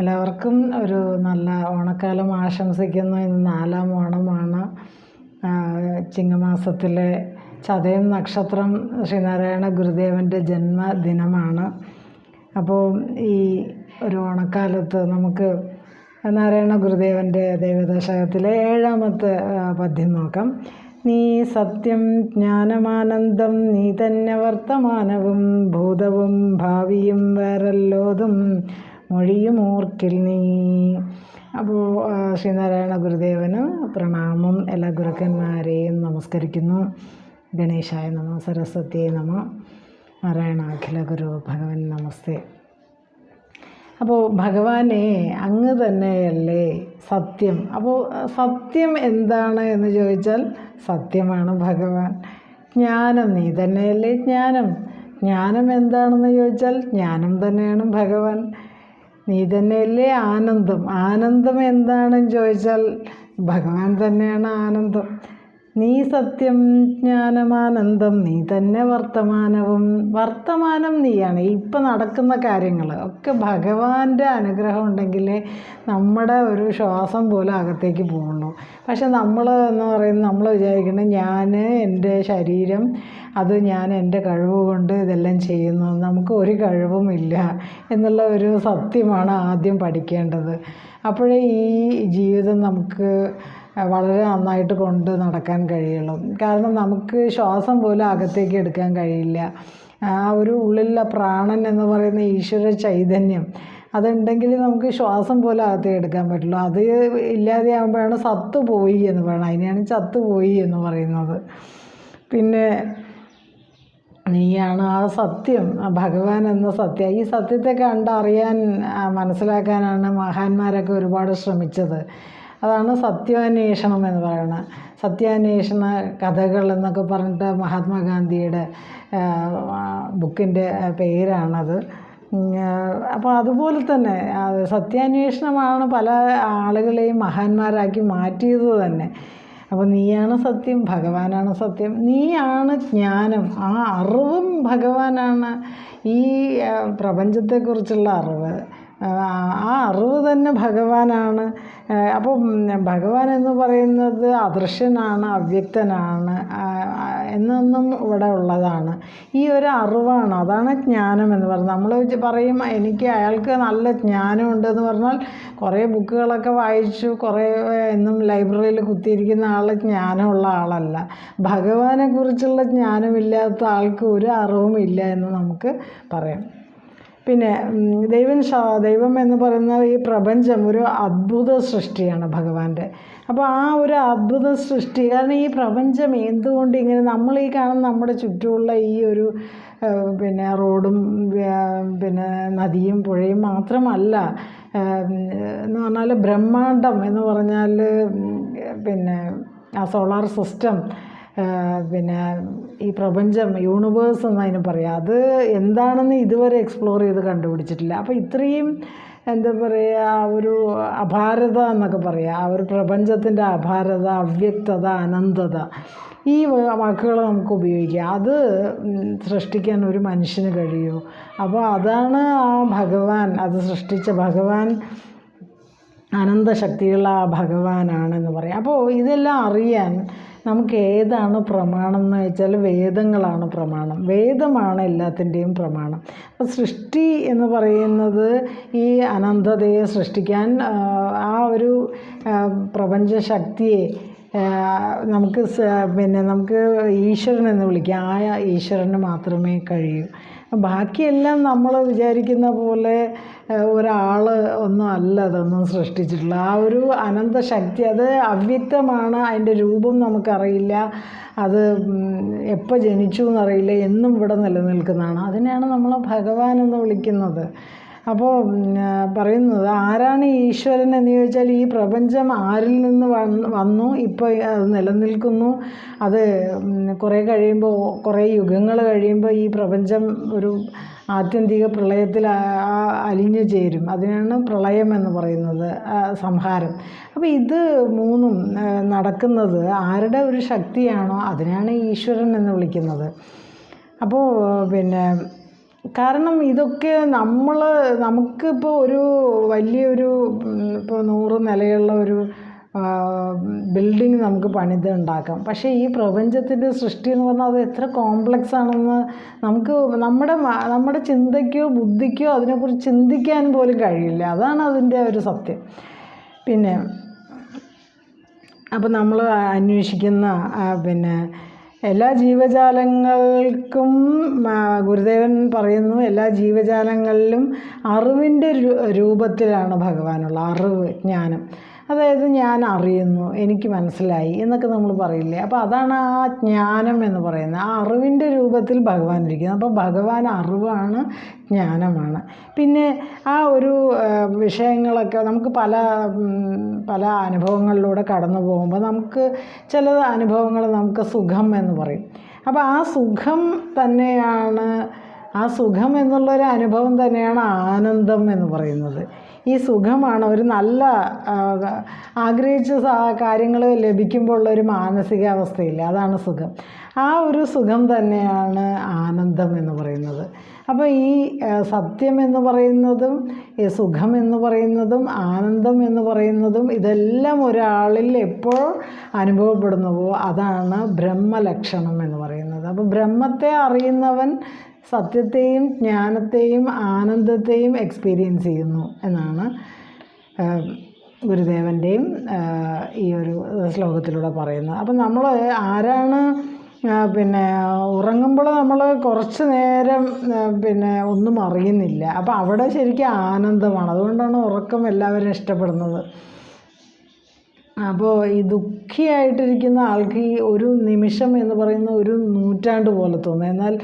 എല്ലാവർക്കും ഒരു നല്ല ഓണക്കാലം ആശംസിക്കുന്നു. ഇന്ന് നാലാം ഓണമാണ്. ചിങ്ങമാസത്തിലെ ചതയം നക്ഷത്രം ശ്രീനാരായണ ഗുരുദേവന്റെ ജന്മദിനമാണ്. അപ്പോൾ ഈ ഒരു ഓണക്കാലത്ത് നമുക്ക് നാരായണ ഗുരുദേവന്റെ ദൈവദശകത്തിലെ ഏഴാമത്തെ പദ്യം നോക്കാം. നീ സത്യം ജ്ഞാനമാനന്ദം നീ തന്നെ വർത്തമാനവും ഭൂതവും ഭാവിയും വേറല്ലോതും മൊഴിയുമോർക്കിൽ നീ. അപ്പോൾ ശ്രീനാരായണ ഗുരുദേവന് പ്രണാമം. എല്ലാ ഗുരുക്കന്മാരെയും നമസ്കരിക്കുന്നു. ഗണേശായ നമ സരസ്വതിയെ നമ നാരായണ അഖില ഗുരു ഭഗവൻ നമസ്തേ. അപ്പോൾ ഭഗവാനെ അങ്ങ് തന്നെയല്ലേ സത്യം? അപ്പോൾ സത്യം എന്താണ് എന്ന് ചോദിച്ചാൽ സത്യമാണ് ഭഗവാൻ. ജ്ഞാനം നീ തന്നെയല്ലേ ജ്ഞാനം? ജ്ഞാനം എന്താണെന്ന് ചോദിച്ചാൽ ജ്ഞാനം തന്നെയാണ് ഭഗവാൻ. നീ തന്നെയല്ലേ ആനന്ദം? ആനന്ദം എന്താണെന്ന് ചോദിച്ചാൽ ഭഗവാൻ തന്നെയാണ് ആനന്ദം. നീ സത്യം ജ്ഞാനമാനന്ദം നീ തന്നെ വർത്തമാനവും. വർത്തമാനം നീയാണ്. ഇപ്പം നടക്കുന്ന കാര്യങ്ങൾ ഒക്കെ ഭഗവാന്റെ അനുഗ്രഹം ഉണ്ടെങ്കിലേ നമ്മുടെ ഒരു ശ്വാസം പോലും അകത്തേക്ക് പോകുള്ളൂ. പക്ഷെ നമ്മൾ എന്ന് പറയുന്നത് നമ്മൾ വിചാരിക്കുന്നത് ഞാൻ എന്റെ ശരീരം അത് ഞാൻ എന്റെ കഴിവ് കൊണ്ട് ഇതെല്ലാം ചെയ്യുന്നു. നമുക്ക് ഒരു കഴിവുമില്ല എന്നുള്ള ഒരു സത്യമാണ് ആദ്യം പഠിക്കേണ്ടത്. അപ്പോഴേ ഈ ജീവിതം നമുക്ക് വളരെ നന്നായിട്ട് കൊണ്ട് നടക്കാൻ കഴിയുള്ളൂ. കാരണം നമുക്ക് ശ്വാസം പോലും അകത്തേക്ക് എടുക്കാൻ കഴിയില്ല. ആ ഒരു ഉള്ളിലുള്ള പ്രാണൻ എന്ന് പറയുന്ന ഈശ്വര ചൈതന്യം അതുണ്ടെങ്കിൽ നമുക്ക് ശ്വാസം പോലും അകത്തേക്ക് എടുക്കാൻ പറ്റുള്ളൂ. അത് ഇല്ലാതെയാകുമ്പോഴാണ് സത്ത് പോയി എന്ന് പറയുന്നത്. അതിനെയാണ് ചത്ത് പോയി എന്ന് പറയുന്നത്. പിന്നെ നീയാണ് ആ സത്യം ഭഗവാൻ എന്ന സത്യം. ഈ സത്യത്തെ കണ്ടറിയാൻ മനസ്സിലാക്കാനാണ് മഹാന്മാരൊക്കെ ഒരുപാട് ശ്രമിച്ചത്. അതാണ് സത്യാന്വേഷണം എന്ന് പറയുന്നത്. സത്യാന്വേഷണ കഥകൾ എന്നൊക്കെ പറഞ്ഞിട്ട് മഹാത്മാഗാന്ധിയുടെ ബുക്കിന്റെ പേരാണത്. അപ്പോൾ അതുപോലെ തന്നെ സത്യാന്വേഷണമാണ് പല ആളുകളെയും മഹാന്മാരാക്കി മാറ്റിയത് തന്നെ. അപ്പോൾ നീയാണ് സത്യം ഭഗവാനാണ് സത്യം. നീയാണ് ജ്ഞാനം. ആ അറിവും ഭഗവാനാണ് ഈ പ്രപഞ്ചത്തെക്കുറിച്ചുള്ള അറിവ്. ആ അറിവ് തന്നെ ഭഗവാനാണ്. അപ്പം ഭഗവാൻ എന്ന് പറയുന്നത് അദൃശ്യനാണ് അവ്യക്തനാണ് എന്നൊന്നും ഇവിടെ ഉള്ളതാണ്. ഈ ഒരു അറിവാണ് അതാണ് ജ്ഞാനം എന്ന് പറയുന്നത് നമ്മൾ പറയും എനിക്ക് അയാൾക്ക് നല്ല ജ്ഞാനമുണ്ടെന്ന് പറഞ്ഞാൽ കുറേ ബുക്കുകളൊക്കെ വായിച്ചു കുറേ എന്നും ലൈബ്രറിയിൽ കുത്തിയിരിക്കുന്ന ആൾ ജ്ഞാനമുള്ള ആളല്ല. ഭഗവാനെക്കുറിച്ചുള്ള ജ്ഞാനമില്ലാത്ത ആൾക്ക് ഒരു അറിവും ഇല്ല എന്ന് നമുക്ക് പറയാം. പിന്നെ ദൈവം ദൈവം എന്ന് പറയുന്ന ഈ പ്രപഞ്ചം ഒരു അത്ഭുത സൃഷ്ടിയാണ് ഭഗവാന്റെ. അപ്പോൾ ആ ഒരു അത്ഭുത സൃഷ്ടി കാരണം ഈ പ്രപഞ്ചം എന്തുകൊണ്ട് ഇങ്ങനെ നമ്മൾ ഈ കാണുന്ന നമ്മുടെ ചുറ്റുമുള്ള ഈ ഒരു പിന്നെ റോഡും പിന്നെ നദിയും പുഴയും മാത്രമല്ല എന്ന് പറഞ്ഞാൽ ബ്രഹ്മാണ്ടം എന്ന് പറഞ്ഞാൽ പിന്നെ ആ സോളാർ സിസ്റ്റം പിന്നെ ഈ പ്രപഞ്ചം യൂണിവേഴ്സ് എന്നതിന് പറയാം. അത് എന്താണെന്ന് ഇതുവരെ എക്സ്പ്ലോർ ചെയ്ത് കണ്ടുപിടിച്ചിട്ടില്ല. അപ്പോൾ ഇത്രയും എന്താ പറയുക ഒരു അപാരത എന്നൊക്കെ പറയാം. ആ ഒരു പ്രപഞ്ചത്തിന്റെ അപാരത അവ്യക്തത അനന്തത ഈ വാക്കുകൾ നമുക്ക് ഉപയോഗിക്കാം. അത് സൃഷ്ടിക്കാൻ ഒരു മനുഷ്യന് കഴിയുമോ അപ്പോൾ അതാണ് ആ ഭഗവാൻ അത് സൃഷ്ടിച്ച ഭഗവാൻ അനന്തശക്തിയുള്ള ആ ഭഗവാനാണെന്ന് പറയാം. അപ്പോൾ ഇതെല്ലാം അറിയാൻ നമുക്ക് ഏതാണ് പ്രമാണം എന്ന് വെച്ചാൽ വേദങ്ങളാണ് പ്രമാണം. വേദമാണ് എല്ലാത്തിന്റെയും പ്രമാണം. അപ്പോൾ സൃഷ്ടി എന്ന് പറയുന്നത് ഈ അനന്തതയെ സൃഷ്ടിക്കാൻ ആ ഒരു പ്രപഞ്ചശക്തിയെ നമുക്ക് പിന്നെ നമുക്ക് ഈശ്വരൻ എന്ന് വിളിക്കാം. ആ ഈശ്വരന് മാത്രമേ കഴിയൂ. ബാക്കിയെല്ലാം നമ്മൾ വിചാരിക്കുന്ന പോലെ ഒരാൾ ഒന്നും അല്ല അതൊന്നും സൃഷ്ടിച്ചിട്ടുള്ള. ആ ഒരു അനന്ത ശക്തി അത് അവ്യക്തമാണ്. അതിന്റെ രൂപം നമുക്കറിയില്ല. അത് എപ്പോൾ ജനിച്ചു എന്നറിയില്ല. എന്നും ഇവിടെ നിലനിൽക്കുന്നതാണ്. അതിനെയാണ് നമ്മൾ ഭഗവാൻ എന്ന് വിളിക്കുന്നത്. അപ്പോൾ പറയുന്നത് ആരാണ് ഈശ്വരൻ എന്ന് ചോദിച്ചാൽ ഈ പ്രപഞ്ചം ആരിൽ നിന്ന് വന്നു ഇപ്പോൾ അത് നിലനിൽക്കുന്നു. അത് കുറേ കഴിയുമ്പോൾ കുറേ യുഗങ്ങൾ കഴിയുമ്പോൾ ഈ പ്രപഞ്ചം ഒരു ആത്യന്തിക പ്രളയത്തിൽ അലിഞ്ഞു ചേരും. അതിനാണ് പ്രളയം എന്ന് പറയുന്നത് സംഹാരം. അപ്പോൾ ഇത് മൂന്നും നടക്കുന്നത് ആരുടെ ഒരു ശക്തിയാണോ അതിനാണ് ഈശ്വരൻ എന്ന് വിളിക്കുന്നത്. അപ്പോൾ പിന്നെ കാരണം ഇതൊക്കെ നമ്മൾ നമുക്കിപ്പോൾ ഒരു വലിയൊരു ഇപ്പോൾ നൂറ് നിലയുള്ള ഒരു ബിൽഡിംഗ് നമുക്ക് പണിത് ഉണ്ടാക്കാം. പക്ഷേ ഈ പ്രപഞ്ചത്തിന്റെ സൃഷ്ടി എന്ന് പറഞ്ഞാൽ അത് എത്ര കോംപ്ലക്സ് ആണെന്ന് നമുക്ക് നമ്മുടെ നമ്മുടെ ചിന്തയ്ക്കോ ബുദ്ധിക്കോ അതിനെക്കുറിച്ച് ചിന്തിക്കാൻ പോലും കഴിയില്ല. അതാണ് അതിന്റെ ഒരു സത്യം. പിന്നെ അപ്പം നമ്മൾ അന്വേഷിക്കുന്ന പിന്നെ എല്ലാ ജീവജാലങ്ങൾക്കും ഗുരുദേവൻ പറയുന്നു എല്ലാ ജീവജാലങ്ങളിലും അറിവിന്റെ രൂപത്തിലാണ് ഭഗവാനുള്ള അറിവ് ജ്ഞാനം. അതായത് ഞാൻ അറിയുന്നു എനിക്ക് മനസ്സിലായി എന്നൊക്കെ നമ്മൾ പറയില്ലേ? അപ്പോൾ അതാണ് ആ ജ്ഞാനം എന്ന് പറയുന്നത്. ആ അറിവിന്റെ രൂപത്തിൽ ഭഗവാൻ ഇരിക്കുന്നത് അപ്പോൾ ഭഗവാൻ അറിവാണ് ജ്ഞാനമാണ്. പിന്നെ ആ ഒരു വിഷയങ്ങളൊക്കെ നമുക്ക് പല പല അനുഭവങ്ങളിലൂടെ കടന്നു പോകുമ്പോൾ നമുക്ക് ചില അനുഭവങ്ങൾ നമുക്ക് സുഖം എന്ന് പറയും. അപ്പോൾ ആ സുഖം തന്നെയാണ് ആ സുഖം എന്നുള്ളൊരു അനുഭവം തന്നെയാണ് ആനന്ദം എന്ന് പറയുന്നത്. ഈ സുഖമാണ്. ഒരു നല്ല ആഗ്രഹിച്ച കാര്യങ്ങൾ ലഭിക്കുമ്പോൾ ഉള്ളൊരു മാനസികാവസ്ഥയില്ല. അതാണ് സുഖം. ആ ഒരു സുഖം തന്നെയാണ് ആനന്ദം എന്ന് പറയുന്നത്. അപ്പോൾ ഈ സത്യം എന്ന് പറയുന്നതും ഈ സുഖം എന്ന് പറയുന്നതും ആനന്ദം എന്ന് പറയുന്നതും ഇതെല്ലാം ഒരാളിൽ എപ്പോൾ അനുഭവപ്പെടുന്നുവോ അതാണ് ബ്രഹ്മലക്ഷണം എന്ന് പറയുന്നത്. അപ്പോൾ ബ്രഹ്മത്തെ അറിയുന്നവൻ സത്യത്തെയും ജ്ഞാനത്തെയും ആനന്ദത്തെയും എക്സ്പീരിയൻസ് ചെയ്യുന്നു എന്നാണ് ഗുരുദേവന്റെയും ഈ ഒരു ശ്ലോകത്തിലൂടെ പറയുന്നത്. അപ്പം നമ്മൾ ആരാണ് പിന്നെ ഉറങ്ങുമ്പോൾ നമ്മൾ കുറച്ച് നേരം പിന്നെ ഒന്നും അറിയുന്നില്ല. അപ്പോൾ അവിടെ ശരിക്കും ആനന്ദമാണ്. അതുകൊണ്ടാണ് ഉറക്കം എല്ലാവരും ഇഷ്ടപ്പെടുന്നത്. അപ്പോൾ ഈ ദുഃഖിയായിട്ടിരിക്കുന്ന ആൾക്ക് ഈ ഒരു നിമിഷം എന്ന് പറയുന്ന ഒരു നൂറ്റാണ്ട് പോലെ തോന്നുന്നു. എന്നാൽ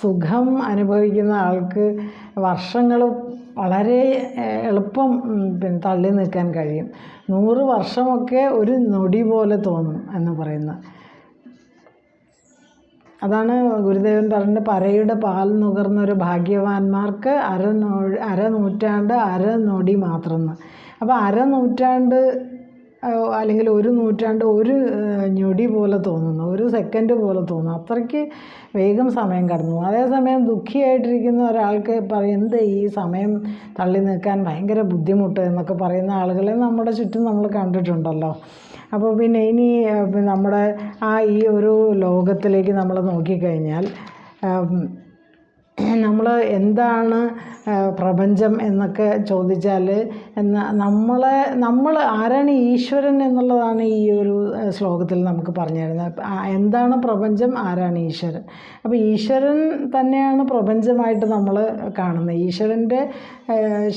സുഖം അനുഭവിക്കുന്ന ആൾക്ക് വർഷങ്ങൾ വളരെ എളുപ്പം പിന്നെ തള്ളി നിൽക്കാൻ കഴിയും. നൂറ് വർഷമൊക്കെ ഒരു നൊടി പോലെ തോന്നും എന്ന് പറയുന്ന അതാണ് ഗുരുദേവൻ പറഞ്ഞ പരയുടെ പാൽ നുകർന്ന ഒരു ഭാഗ്യവാന്മാർക്ക് അര നൂ അര നൂറ്റാണ്ട് അര നൊടി മാത്രം. അപ്പോൾ അര നൂറ്റാണ്ട് അല്ലെങ്കിൽ ഒരു നൂറ്റാണ്ട് ഒരു ഞൊടി പോലെ തോന്നുന്നു ഒരു സെക്കൻഡ് പോലെ തോന്നുന്നു അത്രയ്ക്ക് വേഗം സമയം കടന്നു. അതേസമയം ദുഃഖിയായിട്ടിരിക്കുന്ന ഒരാൾക്ക് പറയും എന്ത് ഈ സമയം തള്ളി നിൽക്കാൻ ഭയങ്കര ബുദ്ധിമുട്ട് എന്നൊക്കെ പറയുന്ന ആളുകളെ നമ്മുടെ ചുറ്റും നമ്മൾ കണ്ടിട്ടുണ്ടല്ലോ അപ്പോൾ പിന്നെ ഇനി നമ്മുടെ ആ ഈ ഒരു ലോകത്തിലേക്ക് നമ്മൾ നോക്കിക്കഴിഞ്ഞാൽ നമ്മൾ എന്താണ് പ്രപഞ്ചം എന്നൊക്കെ ചോദിച്ചാൽ നമ്മളെ നമ്മൾ ആരാണ് ഈശ്വരൻ എന്നുള്ളതാണ് ഈ ഒരു ശ്ലോകത്തിൽ നമുക്ക് പറഞ്ഞു തരുന്നത്. എന്താണ് പ്രപഞ്ചം ആരാണ് ഈശ്വരൻ? അപ്പോൾ ഈശ്വരൻ തന്നെയാണ് പ്രപഞ്ചമായിട്ട് നമ്മൾ കാണുന്നത്. ഈശ്വരന്റെ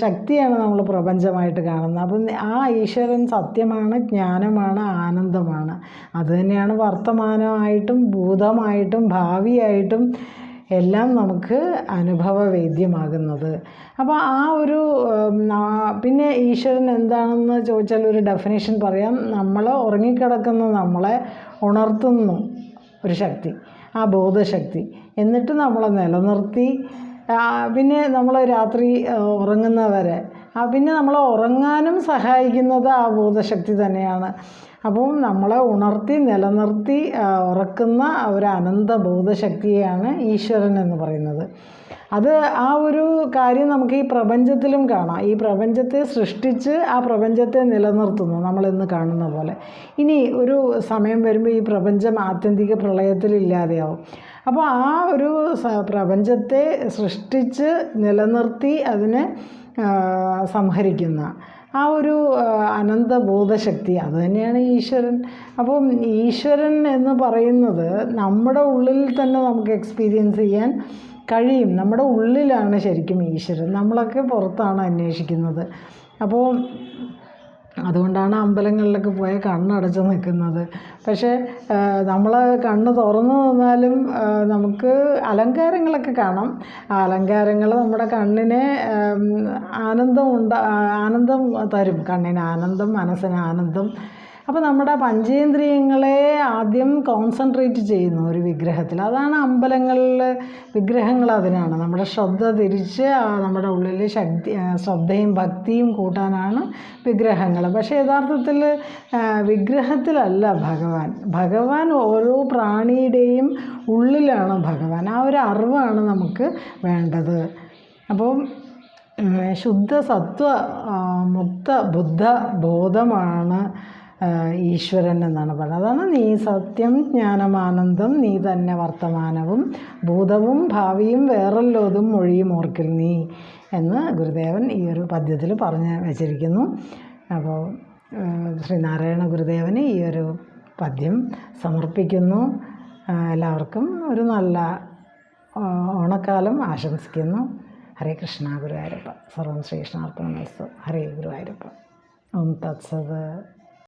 ശക്തിയാണ് നമ്മൾ പ്രപഞ്ചമായിട്ട് കാണുന്നത്. അപ്പം ആ ഈശ്വരൻ സത്യമാണ് ജ്ഞാനമാണ് ആനന്ദമാണ്. അതുതന്നെയാണ് വർത്തമാനമായിട്ടും ഭൂതമായിട്ടും ഭാവിയായിട്ടും എല്ലാം നമുക്ക് അനുഭവവേദ്യമാകുന്നത്. അപ്പോൾ ആ ഒരു പിന്നെ ഈശ്വരൻ എന്താണെന്ന് ചോദിച്ചാൽ ഒരു ഡെഫിനേഷൻ പറയാം. നമ്മൾ ഉറങ്ങിക്കിടക്കുന്ന നമ്മളെ ഉണർത്തുന്നു ഒരു ശക്തി ആ ബോധശക്തി. എന്നിട്ട് നമ്മളെ നിലനിർത്തി പിന്നെ നമ്മൾ രാത്രി ഉറങ്ങുന്നവരെ ആ പിന്നെ നമ്മൾ ഉറങ്ങാനും സഹായിക്കുന്നത് ആ ബോധശക്തി തന്നെയാണ്. അപ്പം നമ്മളെ ഉണർത്തി നിലനിർത്തി ഉറക്കുന്ന ഒരു അനന്ത ബോധശക്തിയാണ് ഈശ്വരൻ എന്ന് പറയുന്നത്. അത് ആ ഒരു കാര്യം നമുക്ക് ഈ പ്രപഞ്ചത്തിലും കാണാം. ഈ പ്രപഞ്ചത്തെ സൃഷ്ടിച്ച് ആ പ്രപഞ്ചത്തെ നിലനിർത്തുന്നു നമ്മളിന്ന് കാണുന്ന പോലെ. ഇനി ഒരു സമയം വരുമ്പോൾ ഈ പ്രപഞ്ചം ആത്യന്തിക പ്രളയത്തിൽ ഇല്ലാതെയാവും. അപ്പോൾ ആ ഒരു പ്രപഞ്ചത്തെ സൃഷ്ടിച്ച് നിലനിർത്തി അതിനെ സംഹരിക്കുന്ന ആ ഒരു അനന്ത അനന്തബോധശക്തി. അത് തന്നെയാണ് ഈശ്വരൻ. അപ്പം ഈശ്വരൻ എന്ന് പറയുന്നത് നമ്മുടെ ഉള്ളിൽ തന്നെ നമുക്ക് എക്സ്പീരിയൻസ് ചെയ്യാൻ കഴിയും. നമ്മുടെ ഉള്ളിലാണ് ശരിക്കും ഈശ്വരൻ. നമ്മളൊക്കെ പുറത്താണ് അന്വേഷിക്കുന്നത്. അപ്പോൾ അതുകൊണ്ടാണ് അമ്പലങ്ങളിലൊക്കെ പോയാൽ കണ്ണടച്ച് നിൽക്കുന്നത്. പക്ഷേ നമ്മൾ കണ്ണ് തുറന്നു നിന്നാലും നമുക്ക് അലങ്കാരങ്ങളൊക്കെ കാണാം. അലങ്കാരങ്ങൾ നമ്മുടെ കണ്ണിനെ ആനന്ദം ഉണ്ട ആനന്ദം തരും. കണ്ണിന് ആനന്ദം മനസ്സിന് ആനന്ദം. അപ്പോൾ നമ്മുടെ പഞ്ചേന്ദ്രിയങ്ങളെ ആദ്യം കോൺസെൻട്രേറ്റ് ചെയ്യുന്നു ഒരു വിഗ്രഹത്തിൽ. അതാണ് അമ്പലങ്ങളിൽ വിഗ്രഹങ്ങൾ അതിനാണ്. നമ്മുടെ ശ്രദ്ധ തിരിച്ച് നമ്മുടെ ഉള്ളിൽ ശക്തി ശ്രദ്ധയും ഭക്തിയും കൂട്ടാനാണ് വിഗ്രഹങ്ങൾ. പക്ഷേ യഥാർത്ഥത്തിൽ വിഗ്രഹത്തിലല്ല ഭഗവാൻ. ഭഗവാൻ ഓരോ പ്രാണിയുടെയും ഉള്ളിലാണ് ഭഗവാൻ. ആ ഒരു അറിവാണ് നമുക്ക് വേണ്ടത്. അപ്പോൾ ശുദ്ധ സത്വ മുക്ത ബുദ്ധ ബോധമാണ് ഈശ്വരൻ എന്നാണ് പറയുന്നത്. അതാണ് നീ സത്യം ജ്ഞാനമാനന്ദം നീ തന്നെ വർത്തമാനവും ഭൂതവും ഭാവിയും വേറല്ലോതും മൊഴിയും ഓർക്കിൽ നീ എന്ന് ഗുരുദേവൻ ഈ ഒരു പദ്യത്തിൽ പറഞ്ഞ് വെച്ചിരിക്കുന്നു. അപ്പോൾ ശ്രീനാരായണ ഗുരുദേവന് ഈ ഒരു പദ്യം സമർപ്പിക്കുന്നു. എല്ലാവർക്കും ഒരു നല്ല ഓണക്കാലം ആശംസിക്കുന്നു. ഹരേ കൃഷ്ണ ഗുരുവായൂരപ്പ. സർവം ശ്രീകൃഷ്ണാർപ്പണമസ്തു ഹരേ ഗുരുവായൂരപ്പ. ഓം തത്സത്.